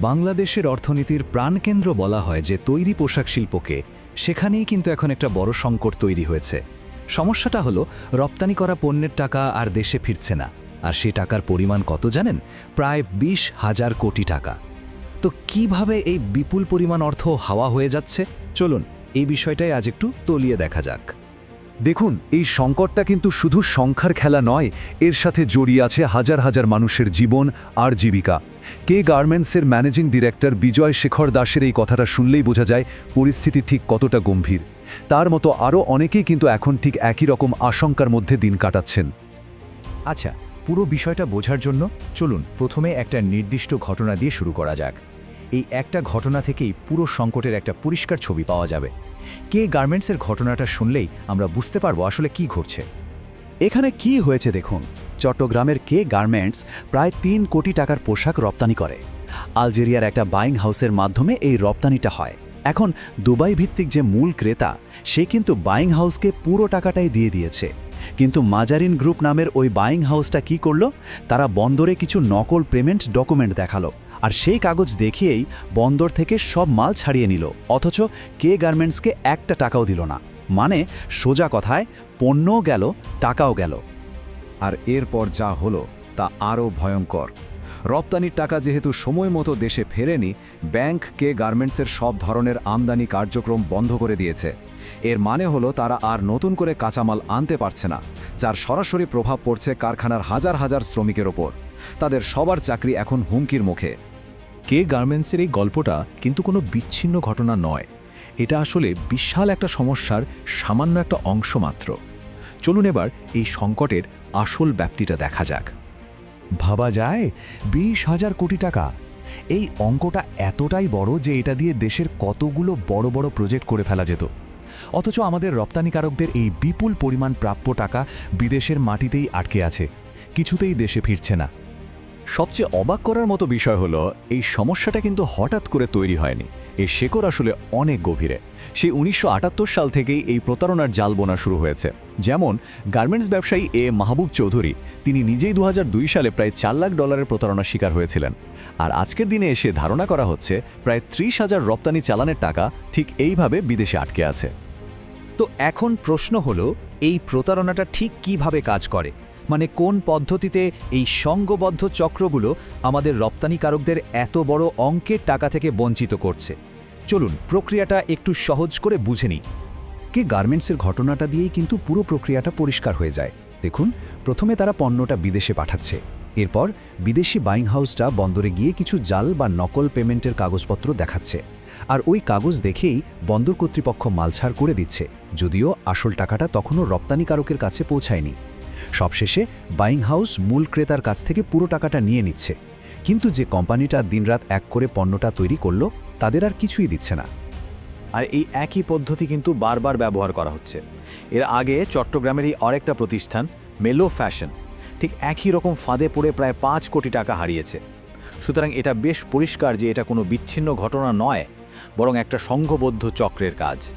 বাংলাদেশের অর্থনীতির প্রাণকেন্দ্র বলা হয় যে তৈরি পোশাক শিল্পকে, সেখানেই কিন্তু এখন একটা বড় সংকট তৈরি হয়েছে। সমস্যাটা হলো, রপ্তানি করা পণ্যের টাকা আর দেশে ফিরছে না। আর সে টাকার পরিমাণ কত জানেন? প্রায় বিশ হাজার কোটি টাকা। তো কীভাবে এই বিপুল পরিমাণ অর্থ হাওয়া হয়ে যাচ্ছে? চলুন, এই বিষয়টাই আজ একটু তলিয়ে দেখা যাক। দেখুন, এই সংকটটা কিন্তু শুধু সংখ্যার খেলা নয়, এর সাথে জড়িয়ে আছে হাজার হাজার মানুষের জীবন আর জীবিকা। কে গার্মেন্টসের ম্যানেজিং ডিরেক্টর বিজয় শেখর দাসের এই কথাটা শুনলেই বোঝা যায় পরিস্থিতি ঠিক কতটা গম্ভীর। তার মতো আরও অনেকেই কিন্তু এখন ঠিক একই রকম আশঙ্কার মধ্যে দিন কাটাচ্ছেন। আচ্ছা পুরো বিষয়টা বোঝার জন্য চলুন প্রথমে একটা নির্দিষ্ট ঘটনা দিয়ে শুরু করা যাক। এই একটা ঘটনা থেকেই পুরো সংকটের একটা পরিষ্কার ছবি পাওয়া যাবে। কে গার্মেন্টসের ঘটনাটা শুনলেই আমরা বুঝতে পারব আসলে কি ঘটছে। এখানে কি হয়েছে দেখুন চট্টগ্রামের কে গার্মেন্টস প্রায় তিন কোটি টাকার পোশাক রপ্তানি করে। আলজেরিয়ার একটা বাইং হাউসের মাধ্যমে এই রপ্তানিটা হয়। এখন দুবাই ভিত্তিক যে মূল ক্রেতা, সে কিন্তু বাইং হাউসকে পুরো টাকাটাই দিয়ে দিয়েছে। কিন্তু মাজারিন গ্রুপ নামের ওই বাইং হাউসটা কি করল? তারা বন্দরে কিছু নকল পেমেন্ট ডকুমেন্ট দেখাল আর সেই কাগজ দেখিয়েই বন্দর থেকে সব মাল ছাড়িয়ে নিল। অথচ কে গার্মেন্টসকে একটা টাকাও দিল না। মানে সোজা কথায়, পণ্যও গেল, টাকাও গেল। আর এরপর যা হলো তা আরও ভয়ঙ্কর। রপ্তানির টাকা যেহেতু সময় মতো দেশে ফেরেনি ব্যাংক কে গার্মেন্টসের সব ধরনের আমদানি কার্যক্রম বন্ধ করে দিয়েছে। এর মানে হলো তারা আর নতুন করে কাঁচামাল আনতে পারছে না, যার সরাসরি প্রভাব পড়ছে কারখানার হাজার হাজার শ্রমিকের ওপর। তাদের সবার চাকরি এখন হুমকির মুখে। কে গার্মেন্টসের এই গল্পটা কিন্তু কোনো বিচ্ছিন্ন ঘটনা নয়। এটা আসলে বিশাল একটা সমস্যার সামান্য একটা অংশ মাত্র। চলুন এবার এই সংকটের আসল ব্যাপ্তিটা দেখা যাক। ভাবা যায়, বিশ হাজার কোটি টাকা। এই অঙ্কটা এতটাই বড় যে এটা দিয়ে দেশের কতগুলো বড় বড় প্রজেক্ট করে ফেলা যেত। অথচ আমাদের রপ্তানিকারকদের এই বিপুল পরিমাণ প্রাপ্য টাকা বিদেশের মাটিতেই আটকে আছে। কিছুতেই দেশে ফিরছে না। সবচেয়ে অবাক করার মতো বিষয় হলো, এই সমস্যাটা কিন্তু হঠাৎ করে তৈরি হয়নি। এর শেকড় আসলে অনেক গভীরে। সেই উনিশশো আটাত্তর সাল থেকেই এই প্রতারণার জাল বোনা শুরু হয়েছে। যেমন, গার্মেন্টস ব্যবসায়ী এ মাহবুব চৌধুরী, তিনি নিজেই দু হাজার দুই সালে প্রায় চার লাখ ডলারের প্রতারণার শিকার হয়েছিলেন। আর আজকের দিনে এসে ধারণা করা হচ্ছে, প্রায় ত্রিশ হাজার রপ্তানি চালানের টাকা ঠিক এইভাবে বিদেশে আটকে আছে। তো এখন প্রশ্ন হলো, এই প্রতারণাটা ঠিক কীভাবে কাজ করে? মানে কোন পদ্ধতিতে এই সঙ্গবদ্ধ চক্রগুলো আমাদের রপ্তানিকারকদের এত বড় অঙ্কের টাকা থেকে বঞ্চিত করছে? চলুন, প্রক্রিয়াটা একটু সহজ করে বুঝে নিই। কে গার্মেন্টসের ঘটনাটা দিয়েই কিন্তু পুরো প্রক্রিয়াটা পরিষ্কার হয়ে যায়। দেখুন, প্রথমে তারা পণ্যটা বিদেশে পাঠাচ্ছে। এরপর বিদেশি বাইং হাউসটা বন্দরে গিয়ে কিছু জাল বা নকল পেমেন্টের কাগজপত্র দেখাচ্ছে। আর ওই কাগজ দেখেই বন্দর কর্তৃপক্ষ মালছাড় করে দিচ্ছে, যদিও আসল টাকাটা তখনও রপ্তানিকারকের কাছে পৌঁছায়নি। সবশেষে বাইং হাউস মূল ক্রেতার কাছ থেকে পুরো টাকাটা নিয়ে নিচ্ছে। কিন্তু যে কোম্পানিটা দিনরাত এক করে পণ্যটা তৈরি করল, তাদের আর কিছুই দিচ্ছে না। আর এই একই পদ্ধতি কিন্তু বারবার ব্যবহার করা হচ্ছে। এর আগে চট্টগ্রামের এই আরেকটা প্রতিষ্ঠান, মেলো ফ্যাশন, ঠিক একই রকম ফাঁদে পড়ে প্রায় পাঁচ কোটি টাকা হারিয়েছে। সুতরাং এটা বেশ পরিষ্কার যে এটা কোনো বিচ্ছিন্ন ঘটনা নয়, বরং একটা সংঘবদ্ধ চক্রের কাজ।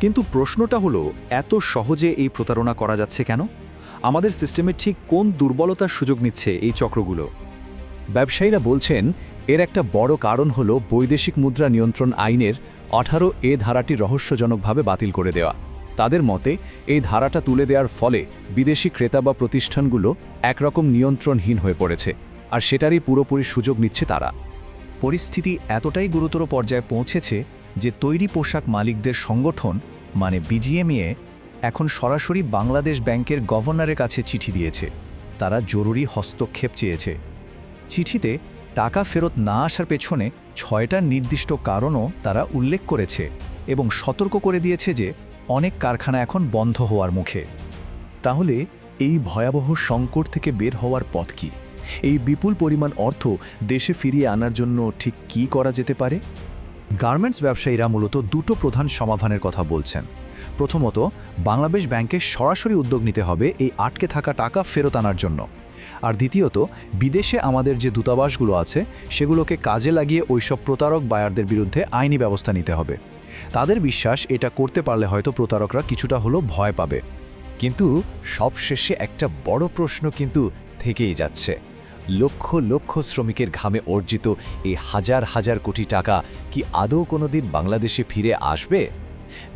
কিন্তু প্রশ্নটা হলো, এত সহজে এই প্রতারণা করা যাচ্ছে কেন? আমাদের সিস্টেমে ঠিক কোন দুর্বলতার সুযোগ নিচ্ছে এই চক্রগুলো? ব্যবসায়ীরা বলছেন, এর একটা বড় কারণ হল বৈদেশিক মুদ্রা নিয়ন্ত্রণ আইনের আঠারো এ ধারাটি রহস্যজনকভাবে বাতিল করে দেওয়া। তাদের মতে, এই ধারাটা তুলে দেওয়ার ফলে বিদেশি ক্রেতা বা প্রতিষ্ঠানগুলো একরকম নিয়ন্ত্রণহীন হয়ে পড়েছে, আর সেটারই পুরোপুরি সুযোগ নিচ্ছে তারা। পরিস্থিতি এতটাই গুরুতর পর্যায়ে পৌঁছেছে যে তৈরি পোশাক মালিকদের সংগঠন মানে বিজিএমইএ এখন সরাসরি বাংলাদেশ ব্যাংকের গভর্নরের কাছে চিঠি দিয়েছে। তারা জরুরি হস্তক্ষেপ চেয়েছে। চিঠিতে টাকা ফেরত না আসার পেছনে ছয়টা নির্দিষ্ট কারণও তারা উল্লেখ করেছে এবং সতর্ক করে দিয়েছে যে অনেক কারখানা এখন বন্ধ হওয়ার মুখে। তাহলে এই ভয়াবহ সংকট থেকে বের হওয়ার পথ কি? এই বিপুল পরিমাণ অর্থ দেশে ফিরিয়ে আনার জন্য ঠিক কি করা যেতে পারে? গার্মেন্টস ব্যবসায়ীরা মূলত দুটো প্রধান সমাধানের কথা বলছেন। প্রথমত, বাংলাদেশ ব্যাংকে সরাসরি উদ্যোগ নিতে হবে এই আটকে থাকা টাকা ফেরত আনার জন্য। আর দ্বিতীয়ত, বিদেশে আমাদের যে দূতাবাসগুলো আছে, সেগুলোকে কাজে লাগিয়ে ওইসব প্রতারক বায়ারদের বিরুদ্ধে আইনি ব্যবস্থা নিতে হবে। তাদের বিশ্বাস, এটা করতে পারলে হয়তো প্রতারকরা কিছুটা হলো ভয় পাবে। কিন্তু সবশেষে একটা বড় প্রশ্ন কিন্তু থেকেই যাচ্ছে। লক্ষ লক্ষ শ্রমিকের ঘামে অর্জিত এই হাজার হাজার কোটি টাকা কি আদৌ কোনোদিন বাংলাদেশে ফিরে আসবে?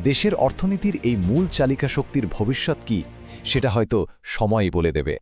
দেশের অর্থনীতির এই মূল চালিকা শক্তির ভবিষ্যৎ কি? সেটা হয়তো সময়ই বলে দেবে।